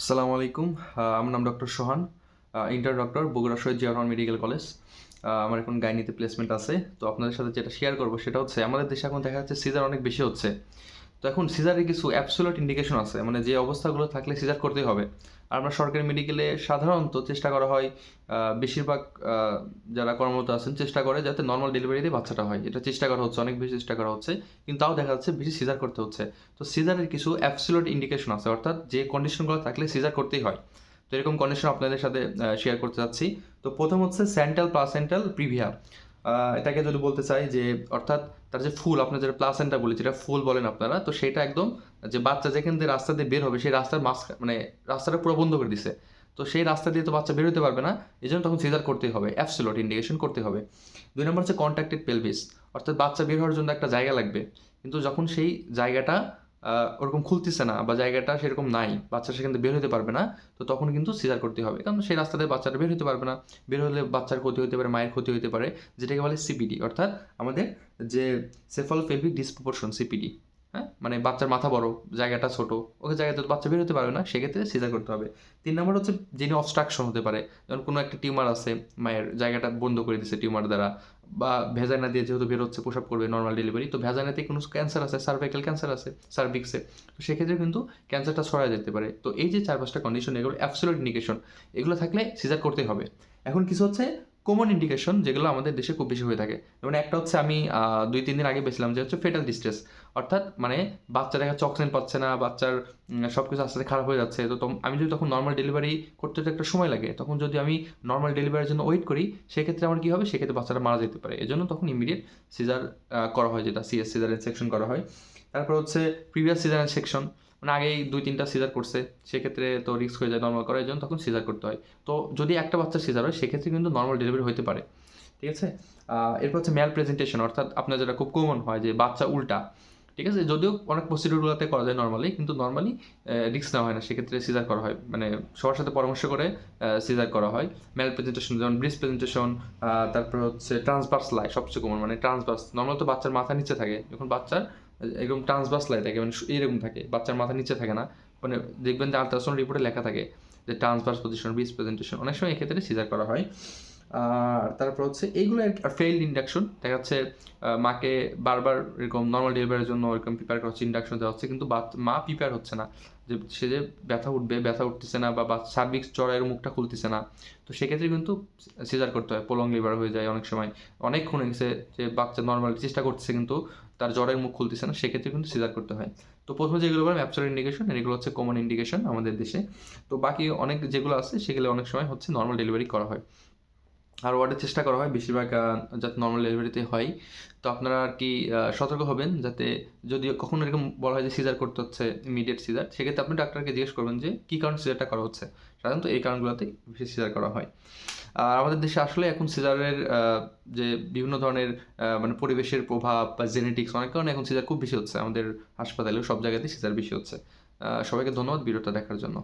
আসসালামু আলাইকুম। আমার নাম doctor Sohan intern doctor Bogura Shaheed জিয়ার মেডিকেল কলেজ আমার এখন গাইনিতে প্লেসমেন্ট আছে। তো আপনাদের সাথে যেটা শেয়ার করব সেটা হচ্ছে, আমাদের দেশে এখন দেখা যাচ্ছে সিজার অনেক বেশি হচ্ছে। তো এখন সিজারের কিছু অ্যাবসোলুট ইন্ডিকেশন আছে মানে যে অবস্থাগুলো থাকলে সিজার করতেই হবে। আর আমরা সরকারি মেডিকেলে সাধারণত চেষ্টা করা হয় বেশিরভাগ যারা কর্মরত আছেন চেষ্টা করে যাতে নর্মাল ডেলিভারিতে বাচ্চাটা হয়। এটা চেষ্টা করা হচ্ছে, অনেক বেশি চেষ্টা করা হচ্ছে, কিন্তু তাও দেখা যাচ্ছে বেশি সিজার করতে হচ্ছে। তো সিজারের কিছু অ্যাবসোলুট ইন্ডিকেশন আছে, অর্থাৎ যে কন্ডিশনগুলো থাকলে সিজার করতেই হয়। তো এরকম কন্ডিশন আপনাদের সাথে শেয়ার করতে চাচ্ছি তো প্রথম হচ্ছে সেন্ট্রাল প্লাসেন্টাল প্রিভিয়া এটাকে যদি বলতে চাই যে, অর্থাৎ তার যে ফুল, আপনার যেটা প্লাসেন্টা বলি যেটা ফুল বলেন আপনারা, তো সেটা একদম যে বাচ্চা যেখান দিয়ে রাস্তা দিয়ে বের হবে, সেই রাস্তার মাঝ মানে রাস্তাটা পুরো বন্ধ করে দিছে। তো সেই রাস্তা দিয়ে তো বাচ্চা বের হতে পারবে না, এই জন্য তখন সিজার করতেই হবে অ্যাবসোলুট ইন্ডিকেশন করতে হবে। দুই নম্বর হচ্ছে কন্ট্যাক্টেড পেলভিস অর্থাৎ বাচ্চা বের হওয়ার জন্য একটা জায়গা লাগবে। কিন্তু যখন সেই জায়গাটা ওরকম খুলতেছে না বা জায়গাটা সেরকম নাই, বাচ্চা সেখান থেকে বের হতে পারবে না, তো তখন কিন্তু সিজার করতে হবে। কারণ সেই রাস্তাতে বাচ্চাটা বের হতে পারবে না। বের হলে বাচ্চার ক্ষতি হতে পারে, মায়ের ক্ষতি হতে পারে, যেটাকে বলে সিপিডি অর্থাৎ আমাদের যে সেফালোপেলভিক ডিসপ্রপোর্শন সিপিডি হ্যাঁ? মানে বাচ্চার মাথা বড়, জায়গাটা ছোট, ওকে জায়গাতে বাচ্চা বের হতে পারবে না, সেক্ষেত্রে সিজার করতে হবে। তিন নম্বর হচ্ছে যিনি অবস্ট্রাকশন হতে পারে যেমন কোনো একটা টিউমার আছে, মায়ের জায়গাটা বন্ধ করে দিচ্ছে টিউমার দ্বারা, বা ভেজাইনা দিয়ে যেহেতু বের হচ্ছে প্রসাব করবে নর্মাল ডেলিভারি তো ভেজাইনাতে কোনো ক্যান্সার আছে সার্ভাইকাল ক্যান্সার আছে সার্ভিক্সে তো সেক্ষেত্রে কিন্তু ক্যান্সারটা ছড়া যেতে পারে। তো এই যে চার পাঁচটা কন্ডিশন এগুলো অ্যাবসোলুট ইন্ডিকেশন এগুলো থাকলে সিজার করতেই হবে। এখন কিছু হচ্ছে কমন ইন্ডিকেশন যেগুলো আমাদের দেশে খুব বেশি হয়ে থাকে। যেমন একটা হচ্ছে আমি দুই, তিন দিন আগে বেছিলাম যে হচ্ছে ফেটাল ডিস্ট্রেস অর্থাৎ মানে বাচ্চা দেখা অক্সিজেন পাচ্ছে না, বাচ্চার সব কিছু আস্তে আস্তে খারাপ হয়ে যাচ্ছে। তো আমি যদি তখন নর্মাল ডেলিভারি করতে তো একটা সময় লাগে, তখন যদি আমি নর্মাল ডেলিভারির জন্য ওয়েট করি, সেক্ষেত্রে আমার কী হবে? সেক্ষেত্রে বাচ্চাটা মারা যেতে পারে। এজন্য তখন ইমিডিয়েট সিজার করা হয় যেটা সিএস সিজার সেকশন করা হয়। তারপর হচ্ছে প্রিভিয়াস সিজার সেকশন মানে আগেই দুই, তিনটা সিজার করছে, সেক্ষেত্রে তো রিস্ক হয়ে যায় নর্মাল করার জন্য, তখন সিজার করতে হয়। তো যদি একটা বাচ্চা সিজার হয়, সেক্ষেত্রে কিন্তু নর্মাল ডেলিভারি হতে পারে। ঠিক আছে? এরপর হচ্ছে ম্যাল প্রেজেন্টেশন অর্থাৎ আপনার যেটা খুব কমন হয় যে বাচ্চা উল্টা। ঠিক আছে? যদিও অনেক প্রসিডিউরগুলোতে করা যায় নর্মালি কিন্তু নর্মালি রিস্ক নেওয়া হয় না। সেক্ষেত্রে সিজার করা হয়। মানে সবার সাথে পরামর্শ করে সিজার করা হয়। ম্যাল প্রেজেন্টেশন যেমন ব্রিজ প্রেজেন্টেশন তারপর হচ্ছে ট্রান্সভার্স লাই সবচেয়ে কমন মানে ট্রান্সভার্স নর্মাল তো বাচ্চার মাথা নিচে থাকে। যখন বাচ্চার এরকম ট্রান্সভার্স লাই থাকে মানে এরকম থাকে, বাচ্চার মাথা নিচে থাকে না। মানে দেখবেন যে আলট্রাসাউন্ড রিপোর্টে লেখা থাকে যে ট্রান্সভার্স পজিশন ব্রিজ প্রেজেন্টেশন অনেক সময় এক্ষেত্রে সিজার করা হয়। আর তারপর হচ্ছে এইগুলো ফেইল্ড ইন্ডাকশন দেখা যাচ্ছে মাকে বারবার এরকম নর্মাল ডেলিভারির জন্য এরকম প্রিপেয়ার করা হচ্ছে ইন্ডাকশন দেওয়া হচ্ছে, কিন্তু মা প্রিপেয়ার হচ্ছে না। যে সে যে ব্যথা উঠবে, ব্যথা উঠতেছে না বা সার্ভিক্স চড়াইয়ের মুখটা খুলতেছে না, তো সেক্ষেত্রে কিন্তু সিজার করতে হয় পোলং লিভার হয়ে যায় অনেক সময়। অনেকক্ষণ হয়ে গেছে যে বাচ্চা নর্মাল চেষ্টা করতেছে কিন্তু তার জ্বরের মুখ খুলতেছে না, সেক্ষেত্রে কিন্তু সিজার করতে হয়। তো প্রথমে যেগুলো বললাম অ্যাপসার ইন্ডিকেশন এগুলো হচ্ছে কমন ইন্ডিকেশন আমাদের দেশে। তো বাকি অনেক যেগুলো আছে, সেগুলো অনেক সময় হচ্ছে নর্মাল ডেলিভারি করা হয়। আর ওয়ার্ডের চেষ্টা করা হয়, বেশিরভাগ যাতে নর্মাল ডেলিভারিতে হয়। তো আপনারা আর কি সতর্ক হবেন যাতে যদি কখনো এরকম বলা হয় যে সিজার করতে হচ্ছে ইমিডিয়েট সিজার সেক্ষেত্রে আপনি ডাক্তারকে জিজ্ঞেস করবেন যে কী কারণে সিজারটা করা হচ্ছে? সাধারণত এই কারণগুলোতে বেশি সিজার করা হয়। আর আমাদের দেশে আসলে এখন সিজারের যে বিভিন্ন ধরনের মানে পরিবেশের প্রভাব বা জেনেটিক্স অনেক কারণে এখন সিজার খুব বেশি হচ্ছে। আমাদের হাসপাতালেও সব জায়গাতেই সিজার বেশি হচ্ছে। সবাইকে ধন্যবাদ ভিডিওটা দেখার জন্য।